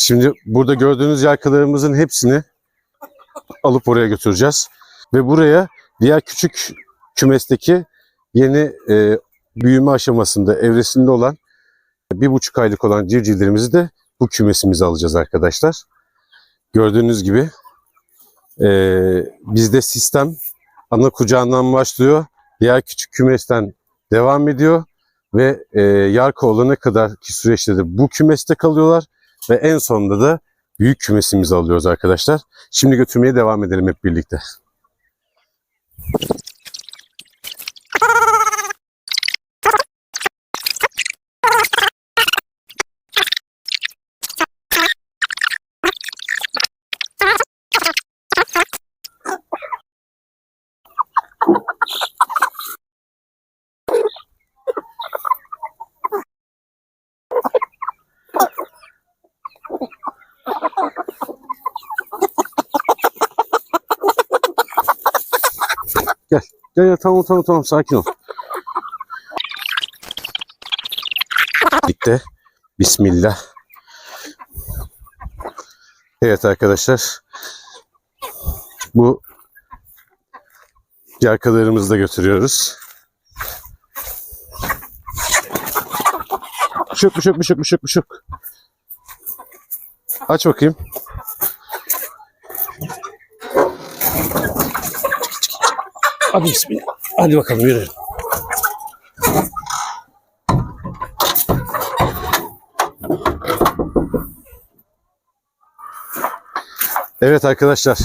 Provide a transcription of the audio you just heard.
Şimdi burada gördüğünüz yelkalarımızın hepsini alıp oraya götüreceğiz. Ve buraya diğer küçük kümesteki yeni e, büyüme aşamasında, evresinde olan bir buçuk aylık olan civcivlerimizi de bu kümesimize alacağız arkadaşlar. Gördüğünüz gibi e, bizde sistem ana kucağından başlıyor. Diğer küçük kümesten devam ediyor ve e, yarka olana kadar ki süreçte de bu kümeste kalıyorlar ve en sonunda da büyük kümesimizi alıyoruz arkadaşlar. Şimdi götürmeye devam edelim hep birlikte. Gel gel tamam tamam tamam sakin ol. Bitti. Bismillah. Evet arkadaşlar. Bu yarkalarımızı da götürüyoruz. Buşuk buşuk buşuk buşuk buşuk. Aç bakayım. Hadi bismillah. Hadi bakalım yürü. Evet arkadaşlar.